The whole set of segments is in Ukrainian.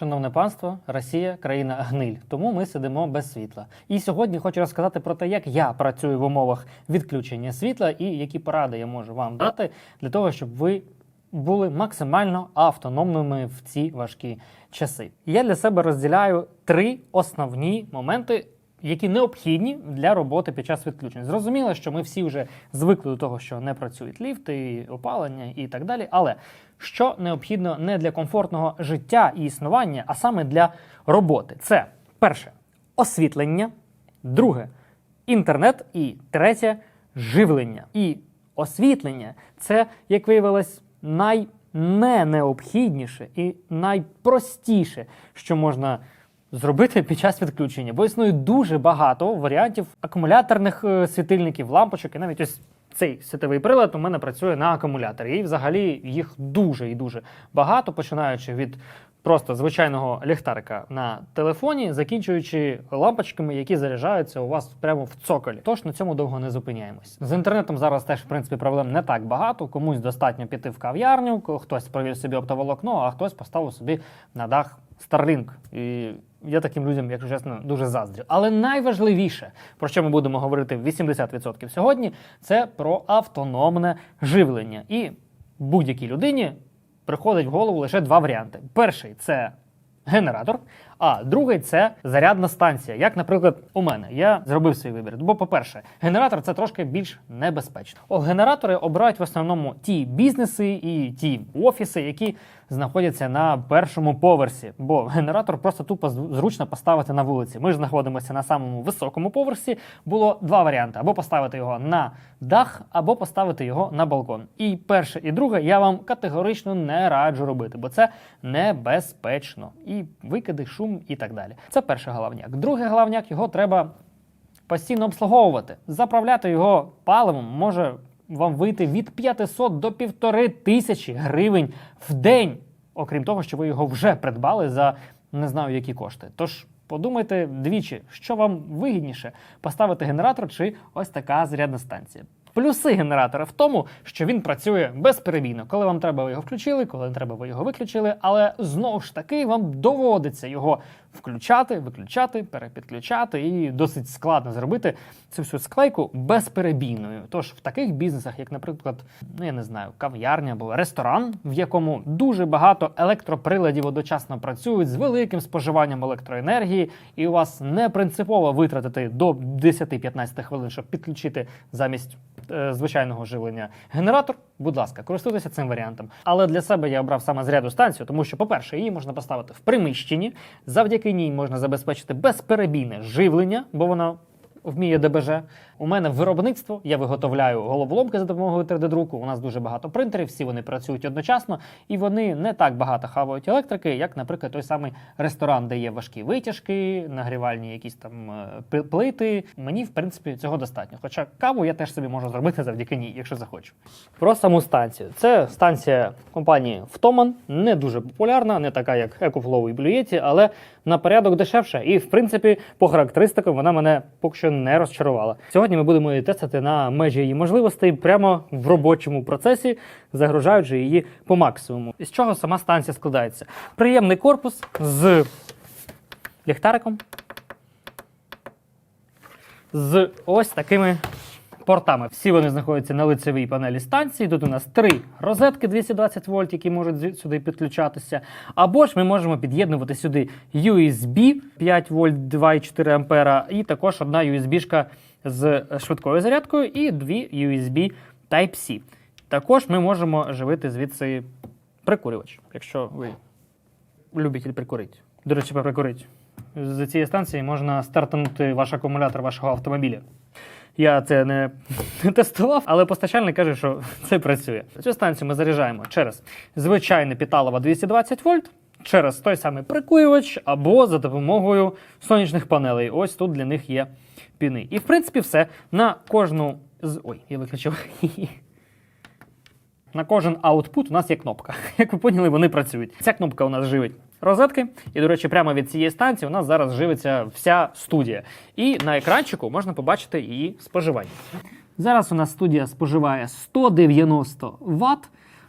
Шановне панство, Росія країна гниль, тому ми сидимо без світла. І сьогодні хочу розказати про те, як я працюю в умовах відключення світла і які поради я можу вам дати для того, щоб ви були максимально автономними в ці важкі часи. Я для себе розділяю три основні моменти. Які необхідні для роботи під час відключень. Зрозуміло, що ми всі вже звикли до того, що не працюють ліфти, опалення і так далі. Але що необхідно не для комфортного життя і існування, а саме для роботи. Це перше освітлення, друге інтернет і третє живлення. І освітлення це, як виявилось, найненеобхідніше і найпростіше, що можна. Зробити під час відключення, бо існує дуже багато варіантів акумуляторних е, світильників, лампочок, і навіть ось цей світовий прилад у мене працює на акумуляторі. І взагалі їх дуже і дуже багато, починаючи від просто звичайного ліхтарика на телефоні, закінчуючи лампочками, які заряджаються у вас прямо в цоколі. Тож на цьому довго не зупиняємось. З інтернетом зараз теж в принципі проблем не так багато. Комусь достатньо піти в кав'ярню, хтось провів собі оптоволокно, а хтось поставив собі на дах Starlink. І я таким людям, якщо чесно, дуже заздрю. Але найважливіше, про що ми будемо говорити 80% сьогодні, це про автономне живлення. І будь-якій людині приходить в голову лише два варіанти: перший це генератор, а другий це зарядна станція. Як, наприклад, у мене я зробив свій вибір. Бо, по-перше, генератор це трошки більш небезпечно. О, генератори обирають в основному ті бізнеси і ті офіси, які знаходяться на першому поверсі. Бо генератор просто тупо зручно поставити на вулиці. Ми ж знаходимося на самому високому поверсі. Було два варіанти: або поставити його на дах, або поставити його на балкон. І перше, і друге я вам категорично не раджу робити, бо це небезпечно. І викиди, шум і так далі. Це перший головняк. Другий головняк його треба постійно обслуговувати. Заправляти його паливом може вам вийти від 500 до 1500 гривень в день, окрім того, що ви його вже придбали за не знаю які кошти. Тож подумайте двічі, що вам вигідніше поставити генератор чи ось така зарядна станція. Плюси генератора в тому, що він працює безперебійно. Коли вам треба, ви його включили, коли не треба, ви його виключили. Але знову ж таки вам доводиться його включати, виключати, перепідключати, і досить складно зробити цю всю склейку безперебійною. Тож в таких бізнесах, як, наприклад, ну я не знаю, кав'ярня або ресторан, в якому дуже багато електроприладів одночасно працюють з великим споживанням електроенергії, і у вас не принципово витратити до 10-15 хвилин, щоб підключити замість е, звичайного живлення генератор. Будь ласка, користуйтеся цим варіантом. Але для себе я обрав саме зарядну станцію, тому що, по-перше, її можна поставити в приміщенні. Завдяки ній можна забезпечити безперебійне живлення, бо вона вміє ДБЖ. У мене виробництво, я виготовляю головоломки за допомогою 3D-друку. У нас дуже багато принтерів, всі вони працюють одночасно, і вони не так багато хавають електрики, як, наприклад, той самий ресторан, де є важкі витяжки, нагрівальні якісь там е, плити. Мені, в принципі, цього достатньо. Хоча каву я теж собі можу зробити завдяки ній, якщо захочу. Про саму станцію. Це станція компанії Втоман, не дуже популярна, не така, як EcoFlow і Blue Yeti, але на порядок дешевша. І, в принципі, по характеристикам вона мене поки що не розчарувала. Сьогодні ми будемо її тестити на межі її можливостей прямо в робочому процесі, загружаючи її по максимуму. Із чого сама станція складається? Приємний корпус з ліхтариком, з ось такими портами. Всі вони знаходяться на лицевій панелі станції. Тут у нас три розетки 220 вольт, які можуть сюди підключатися. Або ж ми можемо під'єднувати сюди USB 5 вольт 2,4 ампера, і також одна USB-шка з швидкою зарядкою і дві USB Type-C. Також ми можемо живити звідси прикурювач, якщо ви любитель прикурити. До речі, прикурити. З цієї станції можна стартанути ваш акумулятор вашого автомобіля. Я це не тестував, але постачальник каже, що це працює. Цю станцію ми заряджаємо через звичайне піталово 220 вольт, через той самий прикурювач або за допомогою сонячних панелей. Ось тут для них є піни. І в принципі все. На кожну з. Ой, я виключив. На кожен аутпут у нас є кнопка. Як ви поняли, вони працюють. Ця кнопка у нас живить розетки. І, до речі, прямо від цієї станції у нас зараз живиться вся студія. І на екранчику можна побачити її споживання. Зараз у нас студія споживає 190 Вт.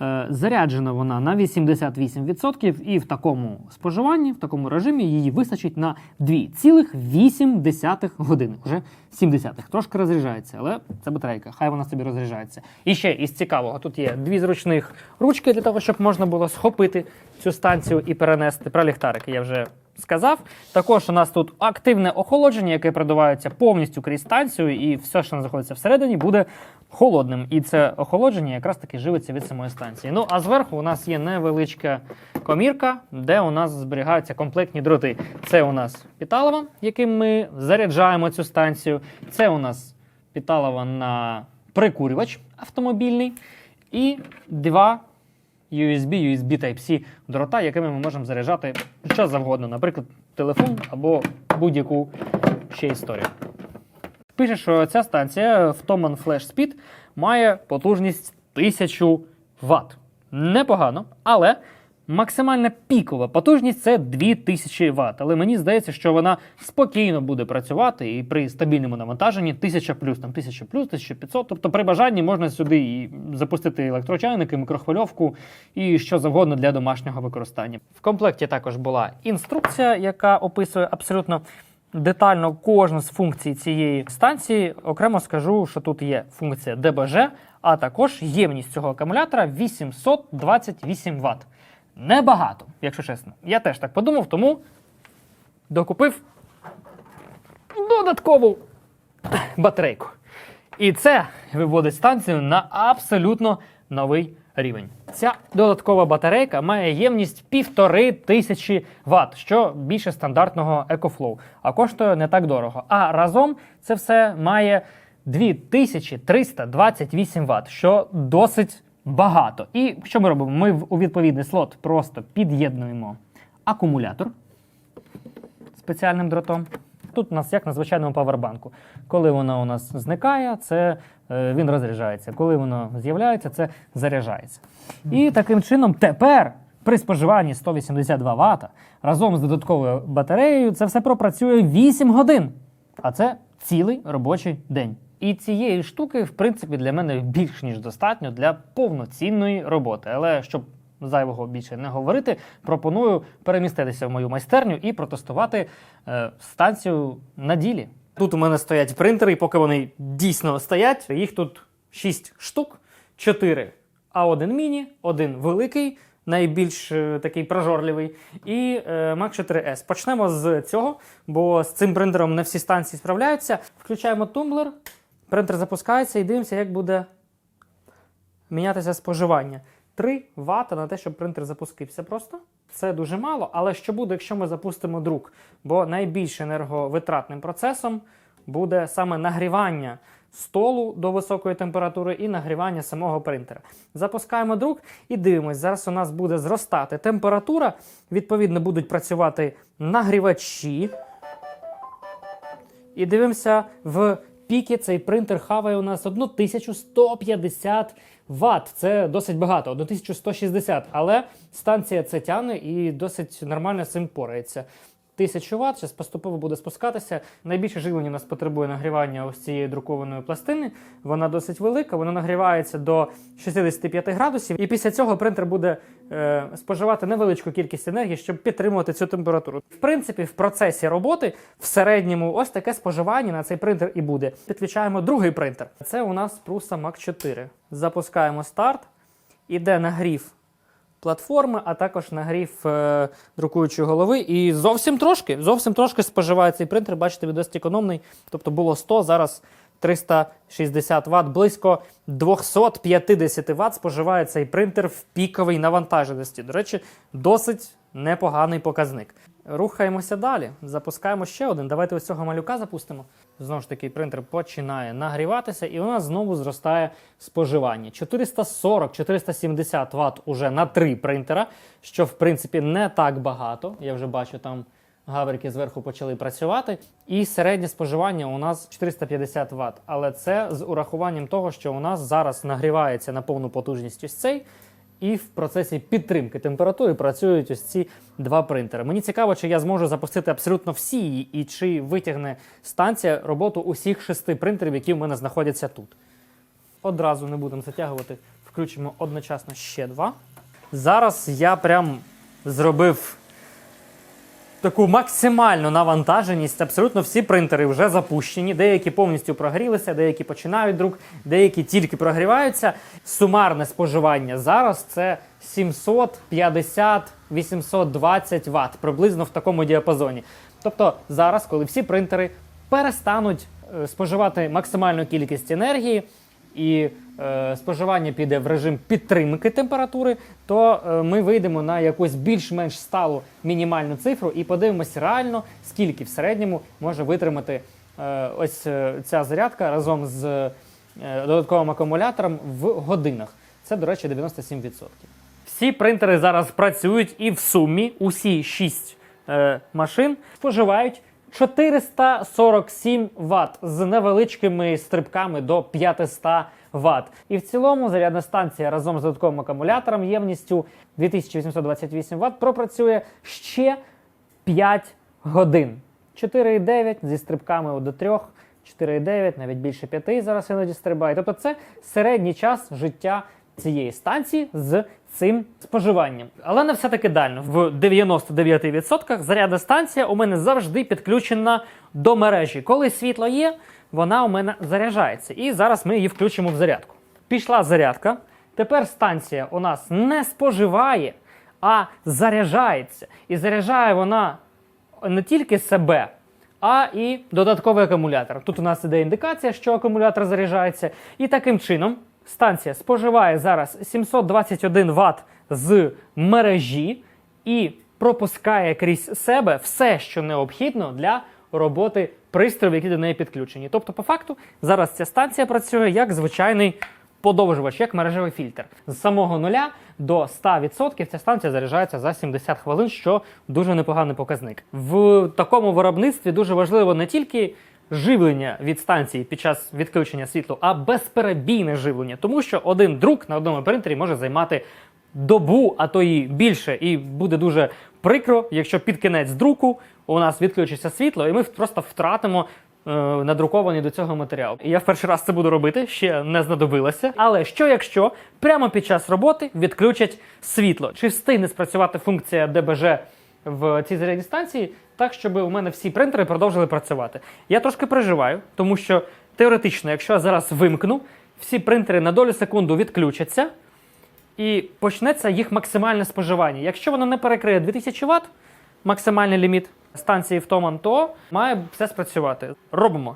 Е, Заряджена вона на 88% і в такому споживанні, в такому режимі її вистачить на 2,8 години. Уже 70 Трошки розряджається, але це батарейка, хай вона собі розряджається. І ще із цікавого, тут є дві зручних ручки для того, щоб можна було схопити цю станцію і перенести. Про ліхтарики я вже сказав. Також у нас тут активне охолодження, яке продувається повністю крізь станцію, і все, що знаходиться всередині, буде холодним. І це охолодження якраз таки живиться від самої станції. Ну а зверху у нас є невеличка комірка, де у нас зберігаються комплектні дроти. Це у нас піталова, яким ми заряджаємо цю станцію. Це у нас піталова на прикурювач автомобільний. І два USB, USB Type-C дрота, якими ми можемо заряджати що завгодно, наприклад, телефон або будь-яку ще історію. Пише, що ця станція в Toman Flash Speed має потужність 1000 Вт. Непогано, але максимальна пікова потужність це 2000 Вт. Але мені здається, що вона спокійно буде працювати і при стабільному навантаженні 1000 плюс, там 1000 плюс, 1500. Тобто при бажанні можна сюди і запустити електрочайники, мікрохвильовку і що завгодно для домашнього використання. В комплекті також була інструкція, яка описує абсолютно детально кожну з функцій цієї станції. Окремо скажу, що тут є функція ДБЖ, а також ємність цього акумулятора 828 Вт. Небагато, якщо чесно. Я теж так подумав, тому докупив додаткову батарейку. І це виводить станцію на абсолютно новий рівень. Ця додаткова батарейка має ємність півтори тисячі Вт, що більше стандартного EcoFlow, а коштує не так дорого. А разом це все має 2328 Вт, що досить багато. І що ми робимо? Ми у відповідний слот просто під'єднуємо акумулятор спеціальним дротом. Тут у нас як на звичайному павербанку. Коли воно у нас зникає, це е, він розряджається. Коли воно з'являється, це заряджається. І таким чином тепер при споживанні 182 Вт разом з додатковою батареєю це все пропрацює 8 годин. А це цілий робочий день. І цієї штуки, в принципі, для мене більш ніж достатньо для повноцінної роботи. Але щоб зайвого більше не говорити, пропоную переміститися в мою майстерню і протестувати е, станцію на ділі. Тут у мене стоять принтери, і поки вони дійсно стоять, їх тут 6 штук, 4 А1 міні, один великий, найбільш е, такий прожорливий, і е, Mac 4S. Почнемо з цього, бо з цим принтером не всі станції справляються. Включаємо тумблер, принтер запускається і дивимося, як буде мінятися споживання. 3 Вт на те, щоб принтер запустився просто. Це дуже мало, але що буде, якщо ми запустимо друк? Бо найбільш енерговитратним процесом буде саме нагрівання столу до високої температури і нагрівання самого принтера. Запускаємо друк і дивимось. Зараз у нас буде зростати температура. Відповідно, будуть працювати нагрівачі. І дивимося в піки цей принтер хаває у нас 1150 Вт. Це досить багато, 1160. Але станція це тяне і досить нормально з цим порається. 1000 Вт, зараз поступово буде спускатися. Найбільше живлення у нас потребує нагрівання ось цієї друкованої пластини. Вона досить велика, вона нагрівається до 65 градусів. І після цього принтер буде е, споживати невеличку кількість енергії, щоб підтримувати цю температуру. В принципі, в процесі роботи в середньому ось таке споживання на цей принтер і буде. Підключаємо другий принтер. Це у нас Prusa Mac 4. Запускаємо старт. Іде нагрів платформи, а також нагрів е, друкуючої голови. І зовсім трошки, зовсім трошки споживає цей принтер. Бачите, він досить економний. Тобто було 100, зараз 360 Вт, близько 250 Вт споживає цей принтер в піковій навантаженості. До речі, досить непоганий показник. Рухаємося далі. Запускаємо ще один. Давайте ось цього малюка запустимо. Знову ж таки, принтер починає нагріватися, і у нас знову зростає споживання. 440-470 Вт уже на три принтера, що в принципі не так багато. Я вже бачу там. Гаврики зверху почали працювати, і середнє споживання у нас 450 Вт. Але це з урахуванням того, що у нас зараз нагрівається на повну потужність ось цей, і в процесі підтримки температури працюють ось ці два принтери. Мені цікаво, чи я зможу запустити абсолютно всі, її, і чи витягне станція роботу усіх шести принтерів, які в мене знаходяться тут. Одразу не будемо затягувати, Включимо одночасно ще два. Зараз я прям зробив таку максимальну навантаженість. Абсолютно всі принтери вже запущені. Деякі повністю прогрілися, деякі починають друк, деякі тільки прогріваються. Сумарне споживання зараз це 750-820 Вт, приблизно в такому діапазоні. Тобто зараз, коли всі принтери перестануть е, споживати максимальну кількість енергії, і споживання піде в режим підтримки температури, то е, ми вийдемо на якусь більш-менш сталу мінімальну цифру і подивимося реально, скільки в середньому може витримати е, ось е, ця зарядка разом з е, додатковим акумулятором в годинах. Це, до речі, 97%. Всі принтери зараз працюють і в сумі усі 6 е, машин споживають 447 Вт з невеличкими стрибками до 500 Вт. І в цілому зарядна станція разом з додатковим акумулятором ємністю 2828 Вт пропрацює ще 5 годин. 4,9 зі стрибками до 3, 4,9, навіть більше 5 зараз іноді стрибає. Тобто це середній час життя цієї станції з цим споживанням. Але не все таки дально. В 99% зарядна станція у мене завжди підключена до мережі. Коли світло є, вона у мене заряджається. І зараз ми її включимо в зарядку. Пішла зарядка. Тепер станція у нас не споживає, а заряджається. І заряджає вона не тільки себе, а і додатковий акумулятор. Тут у нас іде індикація, що акумулятор заряджається. І таким чином станція споживає зараз 721 Вт з мережі і пропускає крізь себе все, що необхідно для роботи пристроїв, які до неї підключені. Тобто, по факту, зараз ця станція працює як звичайний подовжувач, як мережевий фільтр. З самого нуля до 100% ця станція заряджається за 70 хвилин, що дуже непоганий показник. В такому виробництві дуже важливо не тільки живлення від станції під час відключення світла, а безперебійне живлення, тому що один друк на одному принтері може займати добу, а то і більше, і буде дуже прикро, якщо під кінець друку у нас відключиться світло, і ми просто втратимо е, надрукований до цього матеріал. І я в перший раз це буду робити, ще не знадобилося. Але що якщо прямо під час роботи відключать світло? Чи встигне спрацювати функція ДБЖ в цій зарядній станції, так щоб у мене всі принтери продовжили працювати? Я трошки переживаю, тому що теоретично, якщо я зараз вимкну, всі принтери на долю секунду відключаться. І почнеться їх максимальне споживання. Якщо воно не перекриє 2000 Вт, максимальний ліміт станції в Томан, то має все спрацювати. Робимо.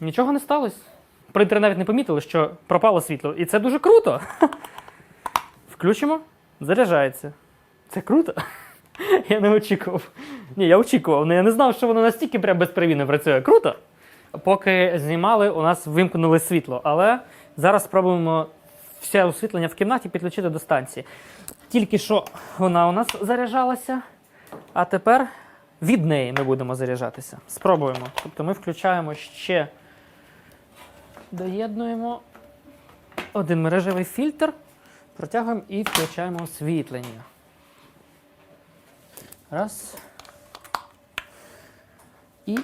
Нічого не сталося. Принтери навіть не помітили, що пропало світло. І це дуже круто. Включимо, заряджається. Це круто. Я не очікував. Ні, я очікував, я не знав, що воно настільки прям безперебійно працює. Круто. Поки знімали, у нас вимкнули світло, але зараз спробуємо все освітлення в кімнаті підключити до станції. Тільки що вона у нас заряджалася, а тепер від неї ми будемо заряджатися. Спробуємо. Тобто ми включаємо ще, доєднуємо один мережевий фільтр, протягуємо і включаємо освітлення. Раз. І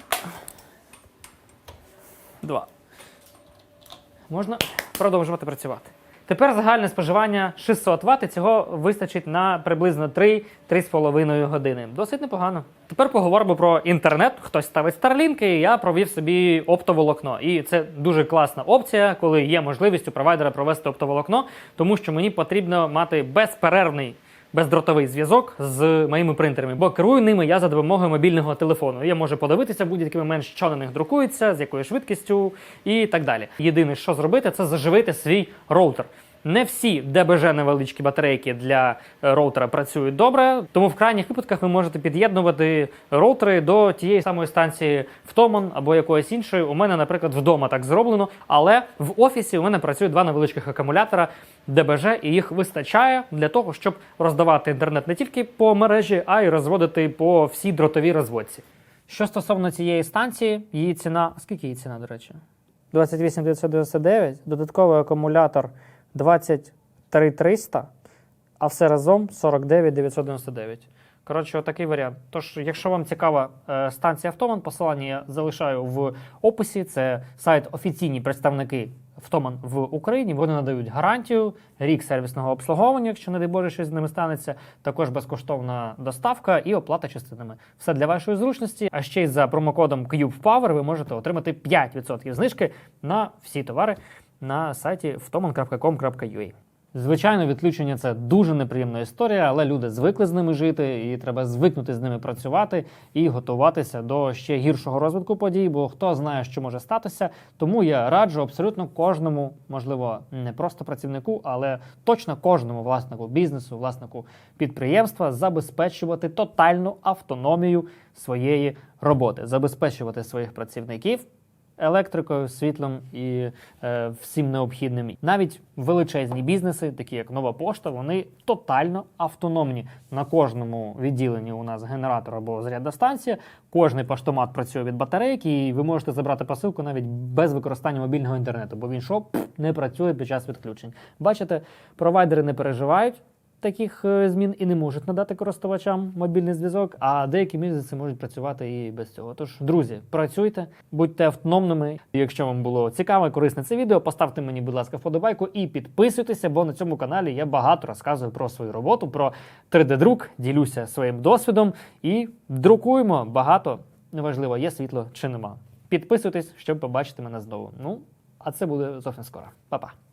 Два. Можна продовжувати працювати. Тепер загальне споживання 600 Вт, і цього вистачить на приблизно 3-3,5 години. Досить непогано. Тепер поговоримо про інтернет. Хтось ставить старлінки. і я провів собі оптоволокно. І це дуже класна опція, коли є можливість у провайдера провести оптоволокно, тому що мені потрібно мати безперервний бездротовий зв'язок з моїми принтерами, бо керую ними я за допомогою мобільного телефону. Я можу подивитися будь-який момент, що на них друкується, з якою швидкістю і так далі. Єдине, що зробити, це заживити свій роутер. Не всі ДБЖ невеличкі батарейки для е, роутера працюють добре, тому в крайніх випадках ви можете під'єднувати роутери до тієї самої станції в Томон або якоїсь іншої. У мене, наприклад, вдома так зроблено, але в офісі у мене працюють два невеличких акумулятора ДБЖ, і їх вистачає для того, щоб роздавати інтернет не тільки по мережі, а й розводити по всій дротовій розводці. Що стосовно цієї станції, її ціна. Скільки її ціна, до речі? 28 999, додатковий акумулятор 23 300, а все разом 49 999. Коротше, отакий варіант. Тож, якщо вам цікава е, станція Автоман, посилання я залишаю в описі. Це сайт офіційні представники Автоман в Україні. Вони надають гарантію, рік сервісного обслуговування, якщо не дай Боже, щось з ними станеться. Також безкоштовна доставка і оплата частинами. Все для вашої зручності. А ще й за промокодом CubePower ви можете отримати 5% знижки на всі товари на сайті vtoman.com.ua. Звичайно, відключення це дуже неприємна історія, але люди звикли з ними жити, і треба звикнути з ними працювати і готуватися до ще гіршого розвитку подій, бо хто знає, що може статися. Тому я раджу абсолютно кожному, можливо, не просто працівнику, але точно кожному власнику бізнесу, власнику підприємства забезпечувати тотальну автономію своєї роботи, забезпечувати своїх працівників електрикою, світлом і е, всім необхідним. Навіть величезні бізнеси, такі як Нова Пошта, вони тотально автономні. На кожному відділенні у нас генератор або зарядна станція. Кожний поштомат працює від батарейки, і ви можете забрати посилку навіть без використання мобільного інтернету, бо він що Пф, не працює під час відключень. Бачите, провайдери не переживають таких е, змін і не можуть надати користувачам мобільний зв'язок, а деякі бізнеси можуть працювати і без цього. Тож, друзі, працюйте, будьте автономними. Якщо вам було цікаве, корисне це відео, поставте мені, будь ласка, вподобайку і підписуйтеся, бо на цьому каналі я багато розказую про свою роботу, про 3D-друк, ділюся своїм досвідом і друкуємо багато. Неважливо, є світло чи нема. Підписуйтесь, щоб побачити мене знову. Ну, а це буде зовсім скоро. Па-па.